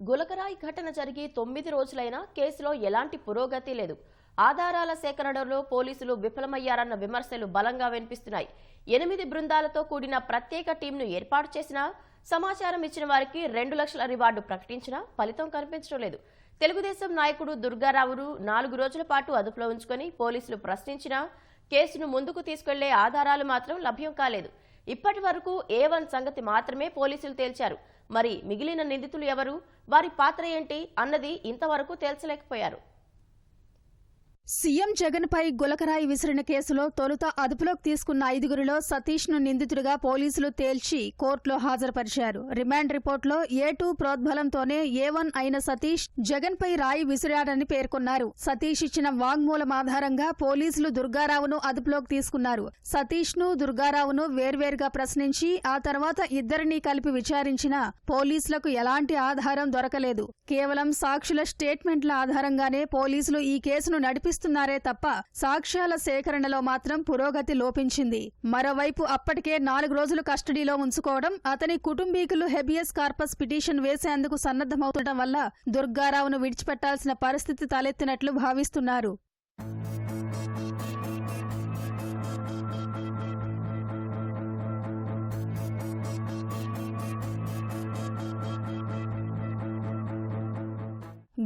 గులకరాయి ఘటన జరిగి తొమ్మిది రోజులైనా కేసులో ఎలాంటి పురోగతి లేదు. ఆధారాల సేకరణలో పోలీసులు విఫలమయ్యారన్న విమర్శలు బలంగా వినిపిస్తున్నాయి. ఎనిమిది బృందాలతో కూడిన ప్రత్యేక టీంను ఏర్పాటు చేసినా సమాచారం ఇచ్చిన వారికి రెండు లక్షల రివార్డు ప్రకటించినా ఫలితం కనిపించడం లేదు. తెలుగుదేశం నాయకుడు దుర్గారావును నాలుగు రోజుల పాటు అదుపులో ఉంచుకొని పోలీసులు ప్రశ్నించినా కేసును ముందుకు తీసుకెళ్ళే ఆధారాలు మాత్రం లభ్యం కాలేదు. ఇప్పటి వరకు ఏ వన్ సంగతి మాత్రమే పోలీసులు తేల్చారు. మరి మిగిలిన నిందితులు ఎవరు? వారి పాత్ర ఏంటి? అన్నది ఇంతవరకు తేల్చలేకపోయారు. సీఎం జగన్పై గులకరాయి విసిరిన కేసులో తొలుత అదుపులోకి తీసుకున్న ఐదుగురిలో సతీష్ను నిందితుడిగా పోలీసులు తేల్చి కోర్టులో హాజరుపరిచారు. రిమాండ్ రిపోర్టులో ఏ టూ ప్రోద్బలంతోనే ఏ వన్ అయిన సతీష్ జగన్ పై రాయి విసిరాడని పేర్కొన్నారు. సతీష్ ఇచ్చిన వాంగ్మూలం ఆధారంగా పోలీసులు దుర్గారావును అదుపులోకి తీసుకున్నారు. సతీష్ను దుర్గారావును వేర్వేరుగా ప్రశ్నించి ఆ తర్వాత ఇద్దరినీ కలిపి విచారించినా పోలీసులకు ఎలాంటి ఆధారం దొరకలేదు. కేవలం సాక్షుల స్టేట్మెంట్ల ఆధారంగానే పోలీసులు ఈ కేసును నడిపిస్తున్నారే తప్ప సాక్ష్యాల సేకరణలో మాత్రం పురోగతి లోపించింది. మరోవైపు అప్పటికే నాలుగు రోజులు కస్టడీలో ఉంచుకోవడం అతని కుటుంబీకులు హెబియస్ కార్పస్ పిటిషన్ వేసేందుకు సన్నద్దమవుతుండటం వల్ల దుర్గారావును విడిచిపెట్టాల్సిన పరిస్థితి తలెత్తినట్లు భావిస్తున్నారు.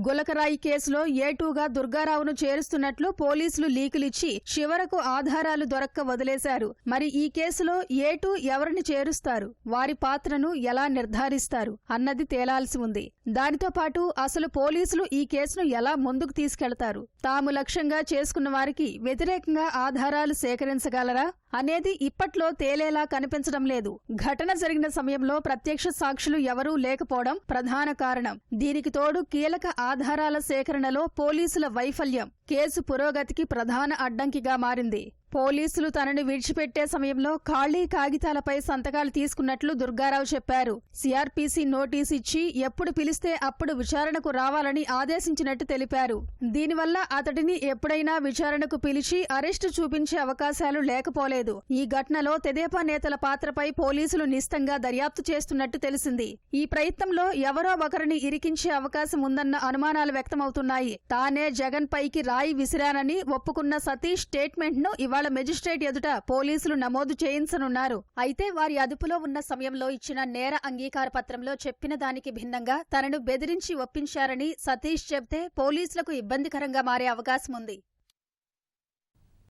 గులకరాయి కేసులో ఏటూగా దుర్గారావును చేరుస్తున్నట్లు పోలీసులు లీకులిచ్చి చివరకు ఆధారాలు దొరక్క వదిలేశారు. మరి ఈ కేసులో ఏటూ ఎవరిని చేరుస్తారు? వారి పాత్రను ఎలా నిర్ధారిస్తారు? అన్నది తేలాల్సి ఉంది. దానితో పాటు అసలు పోలీసులు ఈ కేసును ఎలా ముందుకు తీసుకెళ్తారు? తాము లక్ష్యంగా చేసుకున్న వారికి వ్యతిరేకంగా ఆధారాలు సేకరించగలరా? అనేది ఇప్పట్లో తేలేలా కనిపించడం లేదు. ఘటన జరిగిన సమయంలో ప్రత్యక్ష సాక్షులు ఎవరూ లేకపోవడం ప్రధాన కారణం. దీనికి తోడు కీలక ఆధారాల సేకరణలో పోలీసుల వైఫల్యం కేసు పురోగతికి ప్రధాన అడ్డంకిగా మారింది. పోలీసులు తనను విడిచిపెట్టే సమయంలో ఖాళీ కాగితాలపై సంతకాలు తీసుకున్నట్లు దుర్గారావు చెప్పారు. సిఆర్పీసీ నోటీస్ ఇచ్చి ఎప్పుడు పిలిస్తే అప్పుడు విచారణకు రావాలని ఆదేశించినట్టు తెలిపారు. దీనివల్ల అతడిని ఎప్పుడైనా విచారణకు పిలిచి అరెస్టు చూపించే అవకాశాలు లేకపోలేదు. ఈ ఘటనలో తెదేపా నేతల పాత్రపై పోలీసులు నిస్తంగా దర్యాప్తు చేస్తున్నట్టు తెలిసింది. ఈ ప్రయత్నంలో ఎవరో ఒకరిని ఇరికించే అవకాశం ఉందన్న అనుమానాలు వ్యక్తమవుతున్నాయి. తానే జగన్ పైకి రాయి విసిరానని ఒప్పుకున్న సతీష్ స్టేట్మెంట్ను ను ఇవాళ మెజిస్ట్రేట్ ఎదుట పోలీసులు నమోదు చేయించనున్నారు. అయితే వారి అదుపులో ఉన్న సమయంలో ఇచ్చిన నేర అంగీకార పత్రంలో చెప్పిన దానికి భిన్నంగా తనను బెదిరించి ఒప్పించారని సతీష్ చెబితే పోలీసులకు ఇబ్బందికరంగా మారే అవకాశం ఉంది